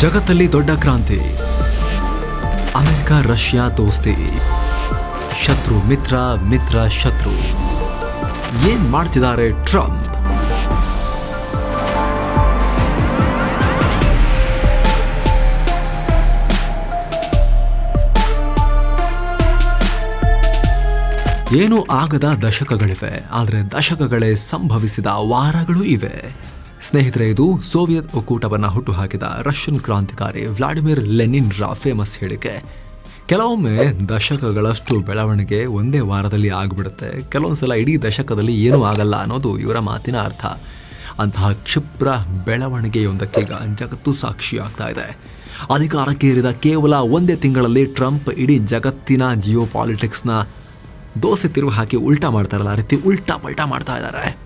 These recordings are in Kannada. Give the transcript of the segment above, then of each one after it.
ಜಗತ್ತಲ್ಲಿ ದೊಡ್ಡ ಕ್ರಾಂತಿ. ಅಮೆರಿಕ, ರಷ್ಯಾ ದೋಸ್ತಿ. ಶತ್ರು ಮಿತ್ರ ಮಿತ್ರ ಶತ್ರು. ಏನ್ ಮಾಡ್ತಿದ್ದಾರೆ ಟ್ರಂಪ್? ಏನು ಆಗದ ದಶಕಗಳಿವೆ, ಆದರೆ ದಶಕಗಳೇ ಸಂಭವಿಸಿದ ವಾರಗಳು ಇವೆ. ಸ್ನೇಹಿತರೆ, ಇದು ಸೋವಿಯತ್ ಒಕ್ಕೂಟವನ್ನು ಹುಟ್ಟುಹಾಕಿದ ರಷ್ಯನ್ ಕ್ರಾಂತಿಕಾರಿ ವ್ಲಾಡಿಮಿರ್ ಲೆನಿನ್ ರ ಫೇಮಸ್ ಹೇಳಿಕೆ. ಕೆಲವೊಮ್ಮೆ ದಶಕಗಳಷ್ಟು ಬೆಳವಣಿಗೆ ಒಂದೇ ವಾರದಲ್ಲಿ ಆಗಿಬಿಡುತ್ತೆ. ಕೆಲವೊಂದ್ಸಲ ಇಡೀ ದಶಕದಲ್ಲಿ ಏನೂ ಆಗಲ್ಲ ಅನ್ನೋದು ಇವರ ಮಾತಿನ ಅರ್ಥ. ಅಂತಹ ಕ್ಷಿಪ್ರ ಬೆಳವಣಿಗೆಯೊಂದಕ್ಕೀಗ ಜಗತ್ತು ಸಾಕ್ಷಿಯಾಗ್ತಾ ಇದೆ. ಅಧಿಕಾರಕ್ಕೇರಿದ ಕೇವಲ ಒಂದೇ ತಿಂಗಳಲ್ಲಿ ಟ್ರಂಪ್ ಇಡೀ ಜಗತ್ತಿನ ಜಿಯೋ ಪಾಲಿಟಿಕ್ಸ್ನ ದೋಸೆ ತಿರುವು ಹಾಕಿ ಉಲ್ಟಾ ಮಾಡ್ತಾರಲ್ಲ ಆ ರೀತಿ ಉಲ್ಟಾ ಪಲ್ಟಾ ಮಾಡ್ತಾ ಇದ್ದಾರೆ.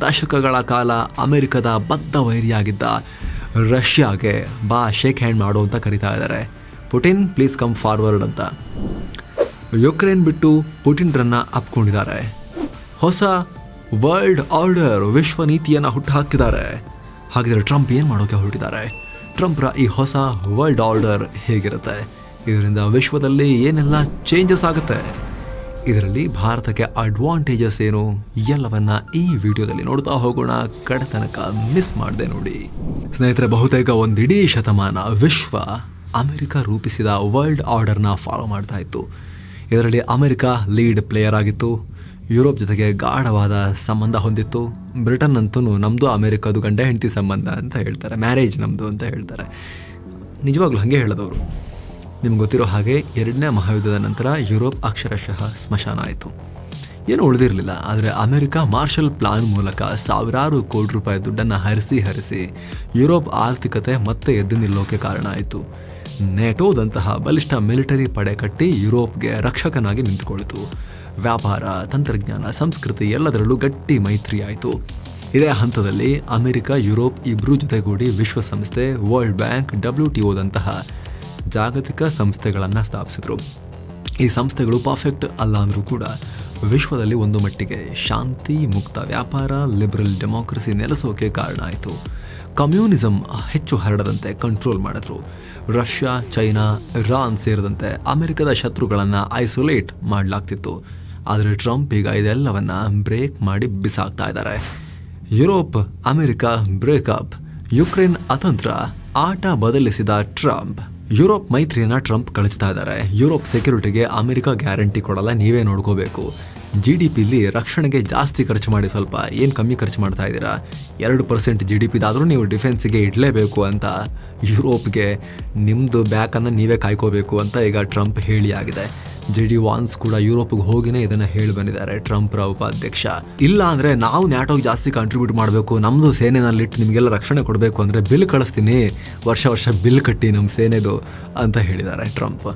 ದಶಕಗಳ ಕಾಲ ಅಮೆರಿಕದ ಬದ್ಧ ವೈರಿಯಾಗಿದ್ದ ರಷ್ಯಾಗೆ ಬಾ ಶೇಕ್ ಹ್ಯಾಂಡ್ ಮಾಡು ಅಂತ ಕರಿತಾ ಇದ್ದಾರೆ. ಪುಟಿನ್ ಪ್ಲೀಸ್ ಕಮ್ ಫಾರ್ವರ್ಡ್ ಅಂತ. ಯುಕ್ರೇನ್ ಬಿಟ್ಟು ಪುಟಿನ್ರನ್ನ ಅಪ್ಕೊಂಡಿದ್ದಾರೆ. ಹೊಸ ವರ್ಲ್ಡ್ ಆರ್ಡರ್ ವಿಶ್ವ ನೀತಿಯನ್ನು ಹುಟ್ಟುಹಾಕಿದ್ದಾರೆ. ಹಾಗಿದ್ರೆ ಟ್ರಂಪ್ ಏನು ಮಾಡೋಕೆ ಹೊರಟಿದ್ದಾರೆ? ಟ್ರಂಪ್ರ ಈ ಹೊಸ ವರ್ಲ್ಡ್ ಆರ್ಡರ್ ಹೇಗಿರುತ್ತೆ? ಇದರಿಂದ ವಿಶ್ವದಲ್ಲಿ ಏನೆಲ್ಲ ಚೇಂಜಸ್ ಆಗುತ್ತೆ? ಇದರಲ್ಲಿ ಭಾರತಕ್ಕೆ ಅಡ್ವಾಂಟೇಜಸ್ ಏನು ಎಲ್ಲವನ್ನ ಈ ವಿಡಿಯೋದಲ್ಲಿ ನೋಡ್ತಾ ಹೋಗೋಣ. ಕಡತನಕ ಮಿಸ್ ಮಾಡದೆ ನೋಡಿ. ಸ್ನೇಹಿತರೆ, ಬಹುತೇಕ ಒಂದಿಡೀ ಶತಮಾನ ವಿಶ್ವ ಅಮೆರಿಕ ರೂಪಿಸಿದ ವರ್ಲ್ಡ್ ಆರ್ಡರ್ನ ಫಾಲೋ ಮಾಡ್ತಾ ಇತ್ತು. ಇದರಲ್ಲಿ ಅಮೆರಿಕ ಲೀಡ್ ಪ್ಲೇಯರ್ ಆಗಿತ್ತು. ಯುರೋಪ್ ಜೊತೆಗೆ ಗಾಢವಾದ ಸಂಬಂಧ ಹೊಂದಿತ್ತು. ಬ್ರಿಟನ್ ಅಂತೂ ನಮ್ಮದು ಅಮೆರಿಕದು ಗಂಡ ಹೆಂಡತಿ ಸಂಬಂಧ ಅಂತ ಹೇಳ್ತಾರೆ. ಮ್ಯಾರೇಜ್ ನಮ್ಮದು ಅಂತ ಹೇಳ್ತಾರೆ. ನಿಜವಾಗ್ಲೂ ಹಾಗೆ ಹೇಳೋದವರು. ನಿಮ್ಗೆ ಗೊತ್ತಿರೋ ಹಾಗೆ ಎರಡನೇ ಮಹಾಯುದ್ಧದ ನಂತರ ಯುರೋಪ್ ಅಕ್ಷರಶಃ ಸ್ಮಶಾನ ಆಯಿತು. ಏನು ಉಳಿದಿರಲಿಲ್ಲ, ಆದರೆ ಅಮೆರಿಕ ಮಾರ್ಷಲ್ ಪ್ಲಾನ್ ಮೂಲಕ ಸಾವಿರಾರು ಕೋಟಿ ರೂಪಾಯಿ ದುಡ್ಡನ್ನು ಹರಿಸಿ ಹರಿಸಿ ಯುರೋಪ್ ಆರ್ಥಿಕತೆ ಮತ್ತೆ ಎದ್ದು ನಿಲ್ಲೋಕೆ ಕಾರಣ ಆಯಿತು. ನೆಟೋದಂತಹ ಬಲಿಷ್ಠ ಮಿಲಿಟರಿ ಪಡೆ ಕಟ್ಟಿ ಯುರೋಪ್ಗೆ ರಕ್ಷಕನಾಗಿ ನಿಂತುಕೊಳ್ತು. ವ್ಯಾಪಾರ, ತಂತ್ರಜ್ಞಾನ, ಸಂಸ್ಕೃತಿ ಎಲ್ಲದರಲ್ಲೂ ಗಟ್ಟಿ ಮೈತ್ರಿ ಆಯಿತು. ಇದೇ ಹಂತದಲ್ಲಿ ಅಮೆರಿಕ, ಯುರೋಪ್ ಇಬ್ಬರೂ ಜೊತೆಗೂಡಿ ವಿಶ್ವಸಂಸ್ಥೆ, ವರ್ಲ್ಡ್ ಬ್ಯಾಂಕ್, ಡಬ್ಲ್ಯೂ ಟಿ ಒದಂತಹ ಜಾಗತಿಕ ಸಂಸ್ಥೆಗಳನ್ನು ಸ್ಥಾಪಿಸಿದರು. ಈ ಸಂಸ್ಥೆಗಳು ಪರ್ಫೆಕ್ಟ್ ಅಲ್ಲ ಅಂದರೂ ಕೂಡ ವಿಶ್ವದಲ್ಲಿ ಒಂದು ಮಟ್ಟಿಗೆ ಶಾಂತಿ, ಮುಕ್ತ ವ್ಯಾಪಾರ ಲಿಬರಲ್ ಡೆಮೋಕ್ರಸಿ ನೆಲೆಸೋಕೆ ಕಾರಣ ಆಯಿತು. ಕಮ್ಯುನಿಸಂ ಹೆಚ್ಚು ಹರಡದಂತೆ ಕಂಟ್ರೋಲ್ ಮಾಡಿದ್ರು. ರಷ್ಯಾ ಚೈನಾ ಇರಾನ್ ಸೇರಿದಂತೆ ಅಮೆರಿಕದ ಶತ್ರುಗಳನ್ನು ಐಸೋಲೇಟ್ ಮಾಡಲಾಗ್ತಿತ್ತು. ಆದರೆ ಟ್ರಂಪ್ ಈಗ ಇದೆಲ್ಲವನ್ನು ಬ್ರೇಕ್ ಮಾಡಿ ಬಿಸಾಕ್ತಾ ಇದ್ದಾರೆ. ಯುರೋಪ್ ಅಮೆರಿಕ ಬ್ರೇಕಪ್ ಯುಕ್ರೇನ್ ಅತಂತ್ರ ಆಟ ಬದಲಿಸಿದ ಟ್ರಂಪ್ ಯುರೋಪ್ ಮೈತ್ರಿಯನ್ನ ಟ್ರಂಪ್ ಕಳಿಸ್ತಾ ಇದ್ದಾರೆ. ಯುರೋಪ್ ಸೆಕ್ಯೂರಿಟಿಗೆ ಅಮೆರಿಕ ಗ್ಯಾರಂಟಿ ಕೊಡಲ್ಲ ನೀವೇ ನೋಡ್ಕೋಬೇಕು. ಜಿ ಡಿ ಪಿಲಿ ರಕ್ಷಣೆಗೆ ಜಾಸ್ತಿ ಖರ್ಚು ಮಾಡಿ ಸ್ವಲ್ಪ ಏನು ಕಮ್ಮಿ ಖರ್ಚು ಮಾಡ್ತಾ ಇದ್ದೀರಾ? ಎರಡು ಪರ್ಸೆಂಟ್ ಜಿ ಡಿ ಪಿದಾದರೂ ನೀವು ಡಿಫೆನ್ಸಿಗೆ ಇಡಲೇಬೇಕು ಅಂತ ಯುರೋಪ್ಗೆ ನಿಮ್ಮದು ಬ್ಯಾಕನ್ನು ನೀವೇ ಕಾಯ್ಕೋಬೇಕು ಅಂತ ಈಗ ಟ್ರಂಪ್ ಹೇಳಿ ಆಗಿದೆ. ಜೆ ಡಿ ವಾನ್ಸ್ ಕೂಡ ಯುರೋಪ್ಗೆ ಹೋಗಿನೇ ಇದನ್ನು ಹೇಳಿ ಬಂದಿದ್ದಾರೆ ಟ್ರಂಪ್ರ ಉಪಾಧ್ಯಕ್ಷ. ಇಲ್ಲ ಅಂದರೆ ನಾವು ನ್ಯಾಟೋಗೆ ಜಾಸ್ತಿ ಕಾಂಟ್ರಿಬ್ಯೂಟ್ ಮಾಡಬೇಕು ನಮ್ಮದು ಸೇನೆನಲ್ಲಿಟ್ಟು ನಿಮಗೆಲ್ಲ ರಕ್ಷಣೆ ಕೊಡಬೇಕು ಅಂದರೆ ಬಿಲ್ ಕಳಿಸ್ತೀನಿ, ವರ್ಷ ವರ್ಷ ಬಿಲ್ ಕಟ್ಟಿ ನಮ್ಮ ಸೇನೆದು ಅಂತ ಹೇಳಿದ್ದಾರೆ ಟ್ರಂಪ್.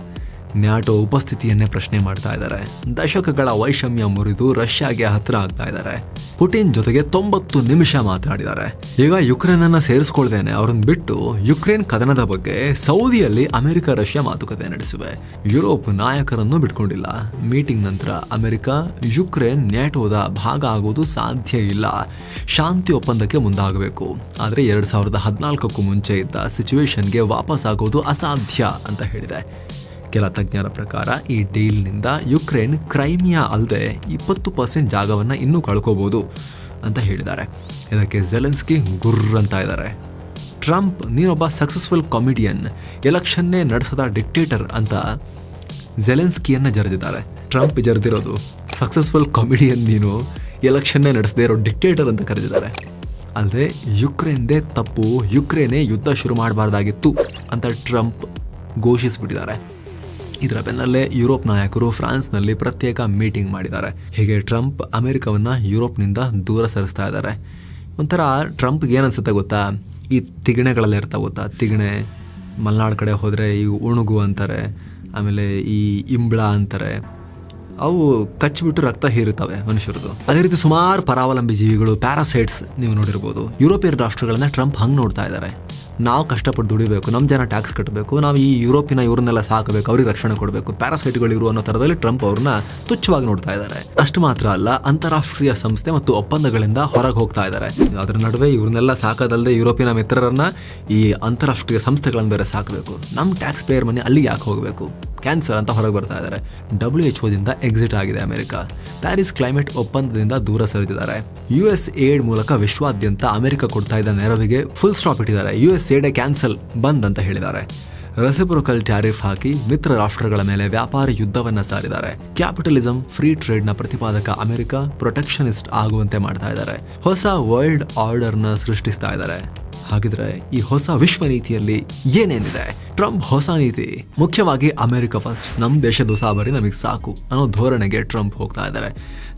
ನ್ಯಾಟೋ ಉಪಸ್ಥಿತಿಯನ್ನೇ ಪ್ರಶ್ನೆ ಮಾಡ್ತಾ ಇದ್ದಾರೆ. ದಶಕಗಳ ವೈಷಮ್ಯ ಮುರಿದು ರಷ್ಯಾಗೆ ಹತ್ರ ಆಗ್ತಾ ಇದ್ದಾರೆ. ಪುಟಿನ್ ಜೊತೆಗೆ ತೊಂಬತ್ತು ನಿಮಿಷ ಮಾತನಾಡಿದ್ದಾರೆ. ಈಗ ಯುಕ್ರೇನ್ ಅನ್ನ ಸೇರಿಸ್ಕೊಳ್ದೇನೆ. ಅವ್ರನ್ನ ಬಿಟ್ಟು ಯುಕ್ರೇನ್ ಕದನದ ಬಗ್ಗೆ ಸೌದಿಯಲ್ಲಿ ಅಮೆರಿಕ ರಷ್ಯಾ ಮಾತುಕತೆ ನಡೆಸಿವೆ. ಯುರೋಪ್ ನಾಯಕರನ್ನು ಬಿಟ್ಕೊಂಡಿಲ್ಲ. ಮೀಟಿಂಗ್ ನಂತರ ಅಮೆರಿಕ, ಯುಕ್ರೇನ್ ನ್ಯಾಟೋದ ಭಾಗ ಆಗೋದು ಸಾಧ್ಯ ಇಲ್ಲ. ಶಾಂತಿ ಒಪ್ಪಂದಕ್ಕೆ ಮುಂದಾಗಬೇಕು. ಆದರೆ ಎರಡ್ ಸಾವಿರದ ಹದಿನಾಲ್ಕಕ್ಕೂ ಮುಂಚೆ ಇದ್ದ ಸಿಚುವೇಶನ್ಗೆ ವಾಪಸ್ ಆಗೋದು ಅಸಾಧ್ಯ ಅಂತ ಹೇಳಿದೆ. ಕೆಲ ತಜ್ಞರ ಪ್ರಕಾರ, ಈ ಡೀಲ್ನಿಂದ ಯುಕ್ರೇನ್ ಕ್ರೈಮಿಯಾ ಅಲ್ಲದೆ ಇಪ್ಪತ್ತು ಪರ್ಸೆಂಟ್ ಜಾಗವನ್ನು ಇನ್ನೂ ಕಳ್ಕೋಬೋದು ಅಂತ ಹೇಳಿದ್ದಾರೆ. ಇದಕ್ಕೆ ಜೆಲೆನ್ಸ್ಕಿ ಗುರ್ರ್ ಅಂತ ಇದ್ದಾರೆ. ಟ್ರಂಪ್ ನೀನೊಬ್ಬ ಸಕ್ಸಸ್ಫುಲ್ ಕಾಮಿಡಿಯನ್, ಎಲೆಕ್ಷನ್ನೇ ನಡೆಸದ ಡಿಕ್ಟೇಟರ್ ಅಂತ ಜೆಲೆನ್ಸ್ಕಿಯನ್ನು ಜರೆದಿದ್ದಾರೆ. ಟ್ರಂಪ್ ಜರೆದಿರೋದು, ಸಕ್ಸಸ್ಫುಲ್ ಕಾಮಿಡಿಯನ್ ನೀನು ಎಲೆಕ್ಷನ್ನೇ ನಡೆಸದೇ ಇರೋ ಡಿಕ್ಟೇಟರ್ ಅಂತ ಕರೆದಿದ್ದಾರೆ. ಅಲ್ಲದೆ, ಯುಕ್ರೇನ್ದೇ ತಪ್ಪು, ಯುಕ್ರೇನೇ ಯುದ್ಧ ಶುರು ಮಾಡಬಾರ್ದಾಗಿತ್ತು ಅಂತ ಟ್ರಂಪ್ ಘೋಷಿಸಿಬಿಟ್ಟಿದ್ದಾರೆ. ಇದರ ಬೆನ್ನಲ್ಲೇ ಯುರೋಪ್ ನಾಯಕರು ಫ್ರಾನ್ಸ್ನಲ್ಲಿ ಪ್ರತ್ಯೇಕ ಮೀಟಿಂಗ್ ಮಾಡಿದ್ದಾರೆ. ಹೀಗೆ ಟ್ರಂಪ್ ಅಮೆರಿಕವನ್ನ ಯುರೋಪ್ನಿಂದ ದೂರ ಸರಿಸ್ತಾ ಇದ್ದಾರೆ. ಒಂಥರ ಟ್ರಂಪ್ಗೆ ಏನನ್ಸುತ್ತೆ ಗೊತ್ತಾ? ಈ ತಿಗಣೆಗಳೆಲ್ಲ ಇರ್ತಾವೆ ಗೊತ್ತಾ? ತಿಗಣೆ, ಮಲೆನಾಡು ಕಡೆ ಹೋದರೆ ಈ ಉಣುಗು ಅಂತಾರೆ, ಆಮೇಲೆ ಈ ಇಂಬ್ಳ ಅಂತಾರೆ. ಅವು ಕಚ್ಚಿಬಿಟ್ಟು ರಕ್ತ ಹೀರುತ್ತವೆ ಮನುಷ್ಯರದು. ಅದೇ ರೀತಿ ಸುಮಾರು ಪರಾವಲಂಬಿ ಜೀವಿಗಳು ಪ್ಯಾರಾಸೈಟ್ಸ್ ನೀವು ನೋಡಿರ್ಬೋದು. ಯುರೋಪಿಯನ್ ರಾಷ್ಟ್ರಗಳನ್ನ ಟ್ರಂಪ್ ಹಂಗೆ ನೋಡ್ತಾ ಇದ್ದಾರೆ ನಾವು ಕಷ್ಟಪಟ್ಟು ದುಡಿಬೇಕು ನಮ್ಮ ಜನ ಟ್ಯಾಕ್ಸ್ ಕಟ್ಟಬೇಕು ನಾವು ಈ ಯುರೋಪಿನ ಇವ್ರನ್ನೆಲ್ಲ ಸಾಕಬೇಕು, ಅವ್ರಿಗೆ ರಕ್ಷಣೆ ಕೊಡಬೇಕು ಪ್ಯಾರಾಸೈಟ್ಗಳು ಇರುವ ಅನ್ನೋ ಥರದಲ್ಲಿ ಟ್ರಂಪ್ ಅವ್ರನ್ನ ತುಚ್ಛವಾಗಿ ನೋಡ್ತಾ ಇದ್ದಾರೆ ಅಷ್ಟು ಮಾತ್ರ ಅಲ್ಲ, ಅಂತಾರಾಷ್ಟ್ರೀಯ ಸಂಸ್ಥೆ ಮತ್ತು ಒಪ್ಪಂದಗಳಿಂದ ಹೊರಗೆ ಹೋಗ್ತಾ ಇದ್ದಾರೆ ಅದರ ನಡುವೆ ಇವ್ರನ್ನೆಲ್ಲ ಸಾಕೋದಲ್ಲದೆ ಯುರೋಪಿನ ಮಿತ್ರರನ್ನ ಈ ಅಂತಾರಾಷ್ಟ್ರೀಯ ಸಂಸ್ಥೆಗಳನ್ನು ಬೇರೆ ಸಾಕಬೇಕು. ನಮ್ಮ ಟ್ಯಾಕ್ಸ್ ಪೇಯರ್ ಮನೆ ಅಲ್ಲಿಗೆ ಯಾಕೆ ಹೋಗಬೇಕು? ಕ್ಯಾನ್ಸರ್ ಅಂತ ಹೊರಗೆ ಬರ್ತಾ ಇದ್ದಾರೆ ಡಬ್ಲ್ಯೂ ಎಚ್ ಒದಿಂದ ಎಕ್ಸಿಟ್ ಆಗಿದೆ ಅಮೆರಿಕ. ಪ್ಯಾರಿಸ್ ಕ್ಲೈಮೇಟ್ ಒಪ್ಪಂದದಿಂದ ದೂರ ಸರಿದಿದ್ದಾರೆ. ಯು ಎಸ್ ಏಡ್ ಮೂಲಕ ವಿಶ್ವಾದ್ಯಂತ ಅಮೆರಿಕ ಕೊಡ್ತಾ ಇದ್ದ ನೆರವಿಗೆ ಫುಲ್ ಸ್ಟಾಪ್ ಇಟ್ಟಿದ್ದಾರೆ. ಯು ಎಸ್ ಏಡೆ ಕ್ಯಾನ್ಸಲ್ ಬಂದ್ ಅಂತ ಹೇಳಿದ್ದಾರೆ. ರೆಸಿಪ್ರೋಕಲ್ ಟ್ಯಾರಿಫ್ ಹಾಕಿ ಮಿತ್ರ ರಾಷ್ಟ್ರಗಳ ಮೇಲೆ ವ್ಯಾಪಾರ ಯುದ್ಧವನ್ನ ಸಾರಿದ್ದಾರೆ. ಕ್ಯಾಪಿಟಲಿಸಂ ಫ್ರೀ ಟ್ರೇಡ್ನ ಪ್ರತಿಪಾದಕ ಅಮೆರಿಕ ಪ್ರೊಟೆಕ್ಷನಿಸ್ಟ್ ಆಗುವಂತೆ ಮಾಡ್ತಾ ಇದ್ದಾರೆ. ಹೊಸ ವರ್ಲ್ಡ್ ಆರ್ಡರ್ನ ಸೃಷ್ಟಿಸ್ತಾ ಇದ್ದಾರೆ. ಹಾಗಿದ್ರೆ ಈ ಹೊಸ ವಿಶ್ವ ನೀತಿಯಲ್ಲಿ ಏನೇನಿದೆ? ಟ್ರಂಪ್ ಹೊಸ ನೀತಿ. ಮುಖ್ಯವಾಗಿ ಅಮೆರಿಕ ಫಸ್ಟ್ ನಮ್ಮ ದೇಶದ ಸಾಬರಿ ನಮಗೆ ಸಾಕು ಅನ್ನೋ ಧೋರಣೆಗೆ ಟ್ರಂಪ್ ಹೋಗ್ತಾ ಇದ್ದಾರೆ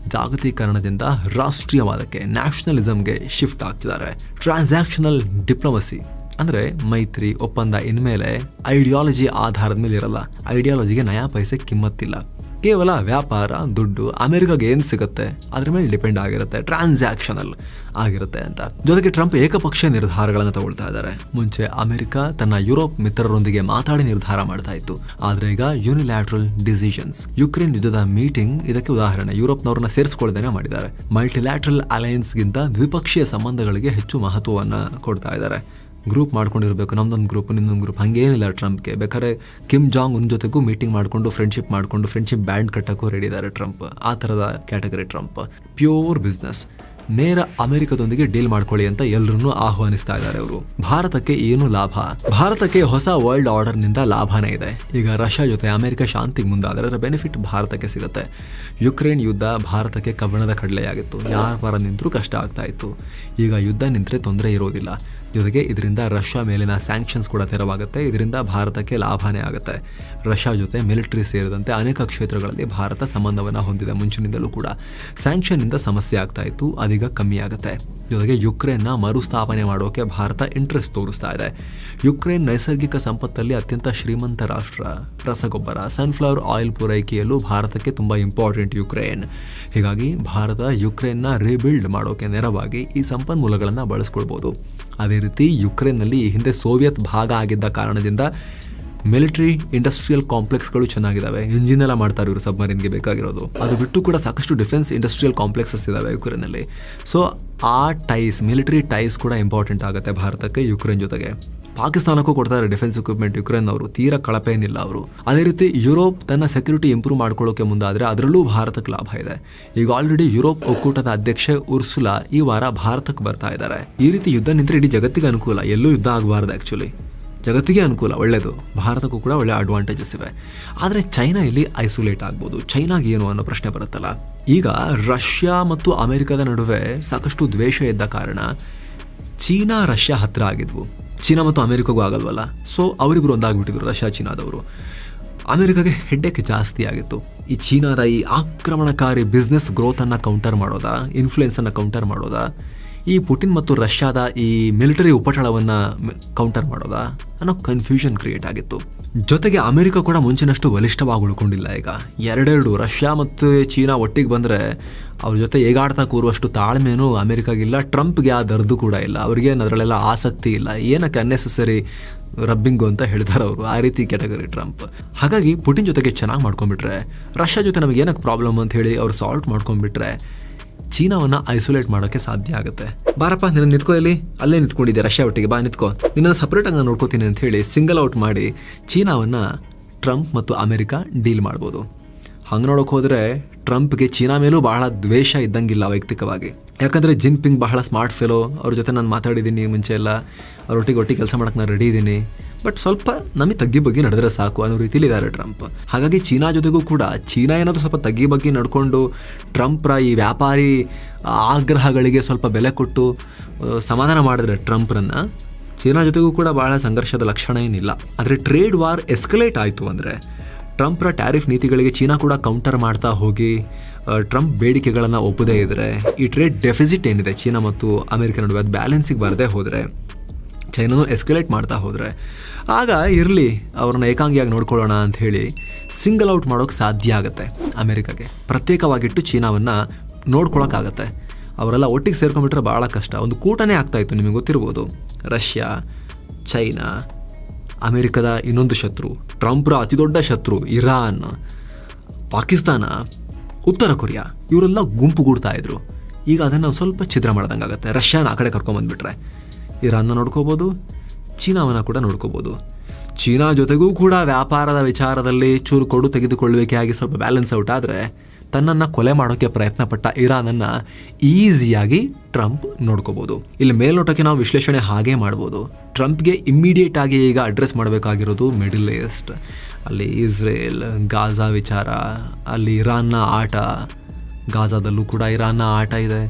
ಜಾಗತೀಕರಣದಿಂದ ರಾಷ್ಟ್ರೀಯವಾದಕ್ಕೆ ನ್ಯಾಷನಲಿಸಮ್ಗೆ ಶಿಫ್ಟ್ ಆಗ್ತಿದ್ದಾರೆ. Transactional diplomacy. ಅಂದ್ರೆ ಮೈತ್ರಿ ಒಪ್ಪಂದ ಇನ್ಮೇಲೆ ಐಡಿಯಾಲಜಿ ಆಧಾರದ ಮೇಲೆ ಇರಲ್ಲ ಐಡಿಯಾಲಜಿಗೆ ನಯಾ ಪೈಸೆ ಕಿಮ್ಮತ್ತಿಲ್ಲ. ಕೇವಲ ವ್ಯಾಪಾರ, ದುಡ್ಡು ಅಮೆರಿಕಾಗೆ ಏನು ಸಿಗುತ್ತೆ? ಅದ್ರ ಮೇಲೆ ಡಿಪೆಂಡ್ ಆಗಿರುತ್ತೆ, ಟ್ರಾನ್ಸಾಕ್ಷನಲ್ ಆಗಿರುತ್ತೆ ಅಂತ. ಜೊತೆಗೆ ಟ್ರಂಪ್ ಏಕಪಕ್ಷೀಯ ನಿರ್ಧಾರಗಳನ್ನು ತಗೊಳ್ತಾ ಇದ್ದಾರೆ. ಮುಂಚೆ ಅಮೆರಿಕ ತನ್ನ ಯುರೋಪ್ ಮಿತ್ರರೊಂದಿಗೆ ಮಾತಾಡಿ ನಿರ್ಧಾರ ಮಾಡ್ತಾ ಇತ್ತು. ಆದ್ರೆ ಈಗ ಯೂನಿಲ್ಯಾಟ್ರಲ್ ಡಿಸಿಷನ್ಸ್ ಯುಕ್ರೇನ್ ಯುದ್ಧದ ಮೀಟಿಂಗ್ ಇದಕ್ಕೆ ಉದಾಹರಣೆ, ಯುರೋಪ್ನವ್ರನ್ನ ಸೇರಿಸಿಕೊಳ್ಳದೇನೆ ಮಾಡಿದ್ದಾರೆ. ಮಲ್ಟಿಲ್ಯಾಟ್ರಲ್ ಅಲಯನ್ಸ್ಗಿಂತ ದ್ವಿಪಕ್ಷೀಯ ಸಂಬಂಧಗಳಿಗೆ ಹೆಚ್ಚು ಮಹತ್ವವನ್ನು ಕೊಡ್ತಾ ಇದ್ದಾರೆ. ಗ್ರೂಪ್ ಮಾಡ್ಕೊಂಡಿರಬೇಕು, ನಮ್ದೊಂದು ಗ್ರೂಪ್ ನಿನ್ನೊಂದು ಗ್ರೂಪ್ ಹಂಗೇನಿಲ್ಲ ಟ್ರಂಪ್ಗೆ. ಬೇಕಾದ್ರೆ ಕಿಮ್ ಜಾಂಗ್ ಉನ್ ಜೊತೆಗೂ ಮೀಟಿಂಗ್ ಮಾಡಿಕೊಂಡು ಫ್ರೆಂಡ್ಶಿಪ್ ಮಾಡಿಕೊಂಡು ಫ್ರೆಂಡ್ಶಿಪ್ ಬ್ಯಾಂಡ್ ಕಟ್ಟಕ್ಕೂ ರೆಡಿ ಇದ್ದಾರೆ ಟ್ರಂಪ್. ಆ ಥರದ ಕ್ಯಾಟಗರಿ ಟ್ರಂಪ್. ಪ್ಯೂರ್ ಬಿಸ್ನೆಸ್ ನೇರ ಅಮೆರಿಕದೊಂದಿಗೆ ಡೀಲ್ ಮಾಡ್ಕೊಳ್ಳಿ ಅಂತ ಎಲ್ಲರನ್ನೂ ಆಹ್ವಾನಿಸ್ತಾ ಇದ್ದಾರೆ ಅವರು ಭಾರತಕ್ಕೆ ಏನು ಲಾಭ? ಭಾರತಕ್ಕೆ ಹೊಸ ವರ್ಲ್ಡ್ ಆರ್ಡರ್ನಿಂದ ಲಾಭನೇ ಇದೆ. ಈಗ ರಷ್ಯಾ ಜೊತೆ ಅಮೆರಿಕ ಶಾಂತಿಗೆ ಮುಂದಾದರೆ ಅದರ ಬೆನಿಫಿಟ್ ಭಾರತಕ್ಕೆ ಸಿಗುತ್ತೆ. ಯುಕ್ರೇನ್ ಯುದ್ಧ ಭಾರತಕ್ಕೆ ಕಬ್ಬಣದ ಕಡಲೆಯಾಗಿತ್ತು. ಯಾರ ಪರ ನಿಂತರೂ ಕಷ್ಟ ಆಗ್ತಾ ಇತ್ತು. ಈಗ ಯುದ್ಧ ನಿಂತರೆ ತೊಂದರೆ ಇರೋದಿಲ್ಲ. ಜೊತೆಗೆ ಇದರಿಂದ ರಷ್ಯಾ ಮೇಲಿನ ಸ್ಯಾಂಕ್ಷನ್ಸ್ ಕೂಡ ತೆರವಾಗುತ್ತೆ. ಇದರಿಂದ ಭಾರತಕ್ಕೆ ಲಾಭನೇ ಆಗುತ್ತೆ. ರಷ್ಯಾ ಜೊತೆ ಮಿಲಿಟರಿ ಸೇರಿದಂತೆ ಅನೇಕ ಕ್ಷೇತ್ರಗಳಲ್ಲಿ ಭಾರತ ಸಂಬಂಧವನ್ನು ಹೊಂದಿದೆ ಮುಂಚಿನಿಂದಲೂ ಕೂಡ. ಸ್ಯಾಂಕ್ಷನ್ನಿಂದ ಸಮಸ್ಯೆ ಆಗ್ತಾ ಇತ್ತು. ಕಮ್ಮಿ ಆಗುತ್ತೆ. ಜೊತೆಗೆ ಯುಕ್ರೇನ್ನ ಮರುಸ್ಥಾಪನೆ ಮಾಡೋಕೆ ಭಾರತ ಇಂಟ್ರೆಸ್ಟ್ ತೋರಿಸ್ತಾ ಇದೆ. ಯುಕ್ರೇನ್ ನೈಸರ್ಗಿಕ ಸಂಪತ್ತಲ್ಲಿ ಅತ್ಯಂತ ಶ್ರೀಮಂತ ರಾಷ್ಟ್ರ. ರಸಗೊಬ್ಬರ ಸನ್ಫ್ಲವರ್ ಆಯಿಲ್ ಪೂರೈಕೆಯಲ್ಲೂ ಭಾರತಕ್ಕೆ ತುಂಬ ಇಂಪಾರ್ಟೆಂಟ್ ಯುಕ್ರೇನ್. ಹೀಗಾಗಿ ಭಾರತ ಯುಕ್ರೇನ್ನ ರೀಬಿಲ್ಡ್ ಮಾಡೋಕೆ ನೆರವಾಗಿ ಈ ಸಂಪನ್ಮೂಲಗಳನ್ನು ಬಳಸ್ಕೊಳ್ಬೋದು. ಅದೇ ರೀತಿ ಯುಕ್ರೇನ್ನಲ್ಲಿ ಹಿಂದೆ ಸೋವಿಯತ್ ಭಾಗ ಆಗಿದ್ದ ಕಾರಣದಿಂದ ಮಿಲಿಟರಿ ಇಂಡಸ್ಟ್ರಿಯಲ್ ಕಾಂಪ್ಲೆಕ್ಸ್ಗಳು ಚೆನ್ನಾಗಿದ್ದಾವೆ ಇಂಜಿನ್ ಎಲ್ಲ ಮಾಡ್ತಾರೆ ಇವರು ಸಬ್ಮರೀನ್ಗೆ ಬೇಕಾಗಿರೋದು. ಅದು ಬಿಟ್ಟು ಕೂಡ ಸಾಕಷ್ಟು ಡಿಫೆನ್ಸ್ ಇಂಡಸ್ಟ್ರಿಯಲ್ ಕಾಂಪ್ಲೆಕ್ಸಸ್ ಇದ್ದಾವೆ ಯುಕ್ರೇನಲ್ಲಿ. ಸೊ, ಆ ಟೈಸ್, ಮಿಲಿಟರಿ ಟೈಸ್ ಕೂಡ ಇಂಪಾರ್ಟೆಂಟ್ ಆಗುತ್ತೆ ಭಾರತಕ್ಕೆ, ಯುಕ್ರೇನ್ ಜೊತೆಗೆ. ಪಾಕಿಸ್ತಾನಕ್ಕೂ ಕೊಡ್ತಾರೆ ಡಿಫೆನ್ಸ್ ಇಕ್ವಿಪ್ಮೆಂಟ್ ಯುಕ್ರೇನ್ ಅವರು ತೀರಾ ಕಳಪೆ ಏನಿಲ್ಲ ಅವರು. ಅದೇ ರೀತಿ ಯುರೋಪ್ ತನ್ನ ಸೆಕ್ಯೂರಿಟಿ ಇಂಪ್ರೂವ್ ಮಾಡ್ಕೊಳ್ಳೋಕೆ ಮುಂದಾದರೆ ಅದರಲ್ಲೂ ಭಾರತಕ್ಕೆ ಲಾಭ ಇದೆ. ಈಗ ಆಲ್ರೆಡಿ ಯುರೋಪ್ ಒಕ್ಕೂಟದ ಅಧ್ಯಕ್ಷೆ ಉರ್ಸುಲಾ ಈ ವಾರ ಭಾರತಕ್ಕೆ ಬರ್ತಾ ಇದ್ದಾರೆ. ಈ ರೀತಿ ಯುದ್ಧ ನಿಂತರೆ ಇಡೀ ಜಗತ್ತಿಗೆ ಅನುಕೂಲ. ಎಲ್ಲೂ ಯುದ್ಧ ಆಗಬಾರ್ದು ಆ್ಯಕ್ಚುಲಿ ಜಗತ್ತಿಗೆ ಅನುಕೂಲ ಒಳ್ಳೆಯದು ಭಾರತಕ್ಕೂ ಕೂಡ ಒಳ್ಳೆ ಅಡ್ವಾಂಟೇಜಸ್ ಇವೆ. ಆದರೆ ಚೈನಾ ಇಲ್ಲಿ ಐಸೋಲೇಟ್ ಆಗ್ಬೋದು. ಚೈನಾಗೆ ಏನು ಅನ್ನೋ ಪ್ರಶ್ನೆ ಬರುತ್ತಲ್ಲ? ಈಗ ರಷ್ಯಾ ಮತ್ತು ಅಮೆರಿಕದ ನಡುವೆ ಸಾಕಷ್ಟು ದ್ವೇಷ ಇದ್ದ ಕಾರಣ ಚೀನಾ, ರಷ್ಯಾ ಹತ್ತಿರ ಆಗಿದ್ವು. ಚೀನಾ ಮತ್ತು ಅಮೆರಿಕಗೂ ಆಗಲ್ವಲ್ಲ? ಸೊ ಅವರಿಬ್ಬರು ಒಂದಾಗ್ಬಿಟ್ಟಿದ್ರು, ರಷ್ಯಾ, ಚೀನಾದವರು. ಅಮೆರಿಕಾಗೆ ಹೆಡ್ಡೇಕ್ ಜಾಸ್ತಿ ಆಗಿತ್ತು. ಈ ಚೀನಾದ ಈ ಆಕ್ರಮಣಕಾರಿ ಬಿಸ್ನೆಸ್ ಗ್ರೋತನ್ನು ಕೌಂಟರ್ ಮಾಡೋದಾ ಇನ್ಫ್ಲುಯೆನ್ಸನ್ನು ಕೌಂಟರ್ ಮಾಡೋದಾ? ಈ ಪುಟಿನ್ ಮತ್ತು ರಷ್ಯಾದ ಈ ಮಿಲಿಟರಿ ಉಪಟಳವನ್ನು ಕೌಂಟರ್ ಮಾಡೋದಾ ಅನ್ನೋ ಕನ್ಫ್ಯೂಷನ್ ಕ್ರಿಯೇಟ್ ಆಗಿತ್ತು. ಜೊತೆಗೆ ಅಮೆರಿಕ ಕೂಡ ಮುಂಚಿನಷ್ಟು ಬಲಿಷ್ಠವಾಗಿ ಉಳ್ಕೊಂಡಿಲ್ಲ ಈಗ. ಎರಡೆರಡು ರಷ್ಯಾ ಮತ್ತು ಚೀನಾ ಒಟ್ಟಿಗೆ ಬಂದರೆ ಅವ್ರ ಜೊತೆ ಹೇಗಾಡ್ತಾ ಕೂರುವಷ್ಟು ತಾಳ್ಮೆಯೂ ಅಮೆರಿಕಾಗಿಲ್ಲ, ಟ್ರಂಪ್ಗೆ ಆ ದರ್ದು ಕೂಡ ಇಲ್ಲ. ಅವ್ರಿಗೇನು ಅದರಲ್ಲೆಲ್ಲ ಆಸಕ್ತಿ ಇಲ್ಲ. ಏನಕ್ಕೆ ಅನ್ನೆಸೆಸರಿ ರಬ್ಬಿಂಗು ಅಂತ ಹೇಳ್ತಾರೆ ಅವರು. ಆ ರೀತಿ ಕ್ಯಾಟಗರಿ ಟ್ರಂಪ್. ಹಾಗಾಗಿ ಪುಟಿನ್ ಜೊತೆಗೆ ಚೆನ್ನಾಗಿ ಮಾಡ್ಕೊಂಡ್ಬಿಟ್ರೆ, ರಷ್ಯಾ ಜೊತೆ ನಮಗೆ ಏನಕ್ಕೆ ಪ್ರಾಬ್ಲಮ್ ಅಂತ ಹೇಳಿ ಅವ್ರು ಸಾಲ್ವ್ ಮಾಡ್ಕೊಂಡ್ಬಿಟ್ರೆ ಚೀನಾವನ್ನ ಐಸೋಲೇಟ್ ಮಾಡೋಕೆ ಸಾಧ್ಯ ಆಗುತ್ತೆ. ಬಾರಪ್ಪ ನಿನ್ನ ನಿಂತ್ಕೋ ಇಲ್ಲಿ. ಅಲ್ಲೇ ನಿಂತ್ಕೊಂಡಿದ್ದೆ ರಷ್ಯಾ ಒಟ್ಟಿಗೆ ಬಾ, ನಿಂತ್ಕೋ. ನಿನ್ನ ಸಪ್ರೇಟಾಗಿ ನಾನು ನೋಡ್ಕೋತೀನಿ ಅಂತ ಹೇಳಿ ಸಿಂಗಲ್ ಔಟ್ ಮಾಡಿ ಚೀನಾವನ್ನ ಟ್ರಂಪ್ ಮತ್ತು ಅಮೆರಿಕ ಡೀಲ್ ಮಾಡ್ಬೋದು. ಹಂಗೆ ನೋಡೋಕೆ ಹೋದರೆ ಟ್ರಂಪ್ಗೆ ಚೀನಾ ಮೇಲೂ ಬಹಳ ದ್ವೇಷ ಇದ್ದಂಗಿಲ್ಲ ವೈಯಕ್ತಿಕವಾಗಿ. ಯಾಕಂದರೆ ಜಿನ್ಪಿಂಗ್ ಬಹಳ ಸ್ಮಾರ್ಟ್ ಫೆಲೋ ಅವ್ರ ಜೊತೆ ನಾನು ಮಾತಾಡಿದ್ದೀನಿ ಮುಂಚೆ ಎಲ್ಲ. ಅವ್ರೊಟ್ಟಿಗೆ ಒಟ್ಟಿಗೆ ಕೆಲಸ ಮಾಡೋಕ್ಕೆ ನಾನು ರೆಡಿ ಇದ್ದೀನಿ ಬಟ್ ಸ್ವಲ್ಪ ನಮಗೆ ತಗ್ಗಿ ಬಗ್ಗೆ ನಡೆದ್ರೆ ಸಾಕು ಅನ್ನೋ ರೀತಿಲಿ ಇದ್ದಾರೆ ಟ್ರಂಪ್ ಹಾಗಾಗಿ ಚೀನಾ ಜೊತೆಗೂ ಕೂಡ ಚೀನಾ ಏನಾದರೂ ಸ್ವಲ್ಪ ತಗ್ಗಿ ಬಗ್ಗೆ ನಡ್ಕೊಂಡು ಟ್ರಂಪ್ರ ಈ ವ್ಯಾಪಾರಿ ಆಗ್ರಹಗಳಿಗೆ ಸ್ವಲ್ಪ ಬೆಲೆ ಕೊಟ್ಟು ಸಮಾಧಾನ ಮಾಡಿದ್ರೆ ಟ್ರಂಪ್ರನ್ನು ಚೀನಾ ಜೊತೆಗೂ ಕೂಡ ಭಾಳ ಸಂಘರ್ಷದ ಲಕ್ಷಣ ಏನಿಲ್ಲ. ಆದರೆ ಟ್ರೇಡ್ ವಾರ್ ಎಸ್ಕಲೇಟ್ ಆಯಿತು ಅಂದರೆ ಟ್ರಂಪ್ರ ಟ್ಯಾರಿಫ್ ನೀತಿಗಳಿಗೆ ಚೀನಾ ಕೂಡ ಕೌಂಟರ್ ಮಾಡ್ತಾ ಹೋಗಿ ಟ್ರಂಪ್ ಬೇಡಿಕೆಗಳನ್ನು ಒಪ್ಪದೇ ಇದ್ದರೆ ಈ ಟ್ರೇಡ್ ಡೆಫಿಸಿಟ್ ಏನಿದೆ ಚೀನಾ ಮತ್ತು ಅಮೆರಿಕ ನಡುವೆ, ಅದು ಬ್ಯಾಲೆನ್ಸಿಗೆ ಬರದೇ ಹೋದರೆ ಚೈನಾನು ಎಸ್ಕಲೇಟ್ ಮಾಡ್ತಾ ಹೋದರೆ. ಆಗ ಇರಲಿ, ಅವ್ರನ್ನ ಏಕಾಂಗಿಯಾಗಿ ನೋಡ್ಕೊಳ್ಳೋಣ ಅಂತ ಹೇಳಿ ಸಿಂಗಲ್ ಔಟ್ ಮಾಡೋಕ್ಕೆ ಸಾಧ್ಯ ಆಗುತ್ತೆ ಅಮೆರಿಕಾಗೆ. ಪ್ರತ್ಯೇಕವಾಗಿಟ್ಟು ಚೀನಾವನ್ನು ನೋಡ್ಕೊಳಕ್ಕಾಗತ್ತೆ. ಅವರೆಲ್ಲ ಒಟ್ಟಿಗೆ ಸೇರ್ಕೊಂಬಿಟ್ರೆ ಭಾಳ ಕಷ್ಟ. ಒಂದು ಕೂಟನೇ ಆಗ್ತಾಯಿತ್ತು ನಿಮಗೆ ಗೊತ್ತಿರ್ಬೋದು. ರಷ್ಯಾ, ಚೈನಾ, ಅಮೆರಿಕದ ಇನ್ನೊಂದು ಶತ್ರು, ಟ್ರಂಪ್ರ ಅತಿದೊಡ್ಡ ಶತ್ರು, ಇರಾನ್, ಪಾಕಿಸ್ತಾನ, ಉತ್ತರ ಕೊರಿಯಾ, ಇವರೆಲ್ಲ ಗುಂಪುಗೂಡ್ತಾ ಇದ್ರು. ಈಗ ಅದನ್ನು ಸ್ವಲ್ಪ ಛಿದ್ರ ಮಾಡ್ದಂಗಾಗತ್ತೆ. ರಷ್ಯಾನ ಆ ಕಡೆ ಕರ್ಕೊಂಬಂದ್ಬಿಟ್ರೆ. ಇರಾನ್ನ ನೋಡ್ಕೋಬೋದು, ಚೀನಾವನ್ನು ಕೂಡ ನೋಡ್ಕೋಬೋದು. ಚೀನಾ ಜೊತೆಗೂ ಕೂಡ ವ್ಯಾಪಾರದ ವಿಚಾರದಲ್ಲಿ ಚೂರು ಕೊಡು ತೆಗೆದುಕೊಳ್ಳುವಿಕೆ ಆಗಿ ಸ್ವಲ್ಪ ಬ್ಯಾಲೆನ್ಸ್ ಔಟ್ ಆದರೆ ತನ್ನನ್ನು ಕೊಲೆ ಮಾಡೋಕ್ಕೆ ಪ್ರಯತ್ನ ಪಟ್ಟ ಇರಾನನ್ನು ಈಸಿಯಾಗಿ ಟ್ರಂಪ್ ನೋಡ್ಕೋಬೋದು. ಇಲ್ಲಿ ಮೇಲ್ನೋಟಕ್ಕೆ ನಾವು ವಿಶ್ಲೇಷಣೆ ಹಾಗೆ ಮಾಡ್ಬೋದು. ಟ್ರಂಪ್ಗೆ ಇಮ್ಮಿಡಿಯೇಟ್ ಆಗಿ ಈಗ ಅಡ್ರೆಸ್ ಮಾಡಬೇಕಾಗಿರೋದು ಮಿಡಲ್ ಈಸ್ಟ್ ಅಲ್ಲಿ ಇಸ್ರೇಲ್ ಗಾಜಾ ವಿಚಾರ, ಅಲ್ಲಿ ಇರಾನ್ನ ಆಟ ಗಾಜಾದಲ್ಲೂ ಕೂಡ ಇರಾನ್ನ ಆಟ ಇದೆ.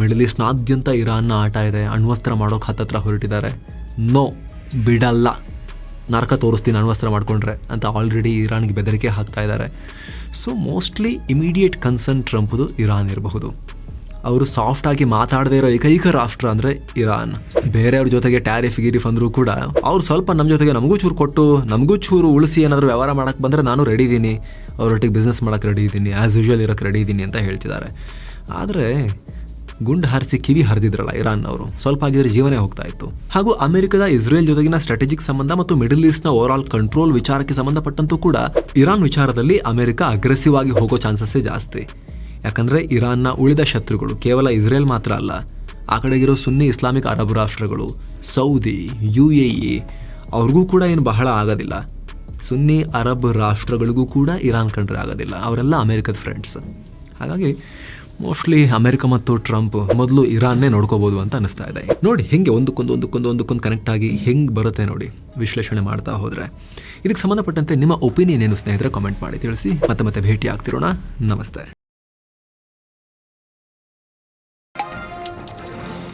ಮಿಡಲ್ ಈಸ್ಟ್ನಾದ್ಯಂತ ಇರಾನ್ನ ಆಟ ಇದೆ. ಅಣ್ವಸ್ತ್ರ ಮಾಡೋಕೆ ಹತ್ತತ್ರ ಹೊರಟಿದ್ದಾರೆ. ನೋ ಬಿಡಲ್ಲ. ನರಕ ತೋರಿಸ್ತೀನಿ ಅಣ್ವಸ್ತ್ರ ಮಾಡಿಕೊಂಡ್ರೆ ಅಂತ ಆಲ್ರೆಡಿ ಇರಾನ್ಗೆ ಬೆದರಿಕೆ ಹಾಕ್ತಾ ಇದ್ದಾರೆ. ಸೊ ಮೋಸ್ಟ್ಲಿ ಇಮಿಡಿಯೇಟ್ ಕನ್ಸರ್ನ್ ಟ್ರಂಪ್ದು ಇರಾನ್ ಇರಬಹುದು. ಅವರು ಸಾಫ್ಟ್ ಆಗಿ ಮಾತಾಡದೇ ಇರೋ ಏಕೈಕ ರಾಷ್ಟ್ರ ಅಂದರೆ ಇರಾನ್. ಬೇರೆಯವ್ರ ಜೊತೆಗೆ ಟ್ಯಾರಿಫ್ ಗಿರಿಫ್ ಅಂದರೂ ಕೂಡ ಅವ್ರು ಸ್ವಲ್ಪ ನಮ್ಮ ಜೊತೆಗೆ ನಮಗೂ ಚೂರು ಕೊಟ್ಟು, ನಮಗೂ ಚೂರು ಉಳಿಸಿ ಏನಾದರೂ ವ್ಯವಹಾರ ಮಾಡೋಕ್ಕೆ ಬಂದರೆ ನಾನು ರೆಡಿ ಇದ್ದೀನಿ. ಅವ್ರೊಟ್ಟಿಗೆ ಬಿಸ್ನೆಸ್ ಮಾಡೋಕ್ಕೆ ರೆಡಿ ಇದ್ದೀನಿ. ಆ್ಯಸ್ ಯೂಶುವಲ್ ಇರೋಕ್ಕೆ ರೆಡಿ ಇದ್ದೀನಿ ಅಂತ ಹೇಳ್ತಿದ್ದಾರೆ. ಆದರೆ ಗುಂಡು ಹಾರಿಸಿ ಕಿವಿ ಹರಿದಿದ್ರಲ್ಲ ಇರಾನ್ ಅವರು ಸ್ವಲ್ಪ ಆಗಿದ್ರೆ ಜೀವನೇ ಹೋಗ್ತಾ ಇತ್ತು. ಹಾಗೂ ಅಮೆರಿಕದ ಇಸ್ರೇಲ್ ಜೊತೆಗಿನ ಸ್ಟ್ರಾಟಜಿಕ್ ಸಂಬಂಧ ಮತ್ತು ಮಿಡಲ್ ಈಸ್ಟ್ನ ಓವರ್ ಆಲ್ ಕಂಟ್ರೋಲ್ ವಿಚಾರಕ್ಕೆ ಸಂಬಂಧಪಟ್ಟಂತೂ ಕೂಡ ಇರಾನ್ ವಿಚಾರದಲ್ಲಿ ಅಮೆರಿಕ ಅಗ್ರೆಸಿವ್ ಆಗಿ ಹೋಗೋ ಚಾನ್ಸಸ್ಸೇ ಜಾಸ್ತಿ. ಯಾಕಂದರೆ ಇರಾನ್ನ ಉಳಿದ ಶತ್ರುಗಳು ಕೇವಲ ಇಸ್ರೇಲ್ ಮಾತ್ರ ಅಲ್ಲ, ಆ ಕಡೆಗಿರೋ ಸುನ್ನಿ ಇಸ್ಲಾಮಿಕ್ ಅರಬ್ ರಾಷ್ಟ್ರಗಳು, ಸೌದಿ ಯು ಎ ಇ ಅವ್ರಿಗೂ ಕೂಡ ಏನು ಬಹಳ ಆಗೋದಿಲ್ಲ. ಸುನ್ನಿ ಅರಬ್ ರಾಷ್ಟ್ರಗಳಿಗೂ ಕೂಡ ಇರಾನ್ ಕಂಡ್ರೆ ಆಗೋದಿಲ್ಲ, ಅವರೆಲ್ಲ ಅಮೆರಿಕದ ಫ್ರೆಂಡ್ಸ್ ಹಾಗಾಗಿ ಮೋಸ್ಟ್ಲಿ ಅಮೆರಿಕ ಮತ್ತು ಟ್ರಂಪ್ ಮೊದಲು ಇರಾನ್ನೇ ನೋಡ್ಕೋಬಹುದು ಅಂತ ಅನಿಸ್ತಾ ಇದೆ. ನೋಡಿ, ಹೆಂಗೆ ಒಂದಕ್ಕೊಂದು ಒಂದಕ್ಕೊಂದು ಒಂದಕ್ಕೊಂದು ಕನೆಕ್ಟ್ ಆಗಿ ಹೆಂಗೆ ಬರುತ್ತೆ ನೋಡಿ, ವಿಶ್ಲೇಷಣೆ ಮಾಡ್ತಾ ಹೋದರೆ. ಇದಕ್ಕೆ ಸಂಬಂಧಪಟ್ಟಂತೆ ನಿಮ್ಮ ಒಪಿನಿಯನ್ ಏನು ಸ್ನೇಹಿತರೆ ಕಾಮೆಂಟ್ ಮಾಡಿ ತಿಳಿಸಿ. ಮತ್ತೆ ಮತ್ತೆ ಭೇಟಿ ಆಗ್ತಿರೋಣ. ನಮಸ್ತೆ.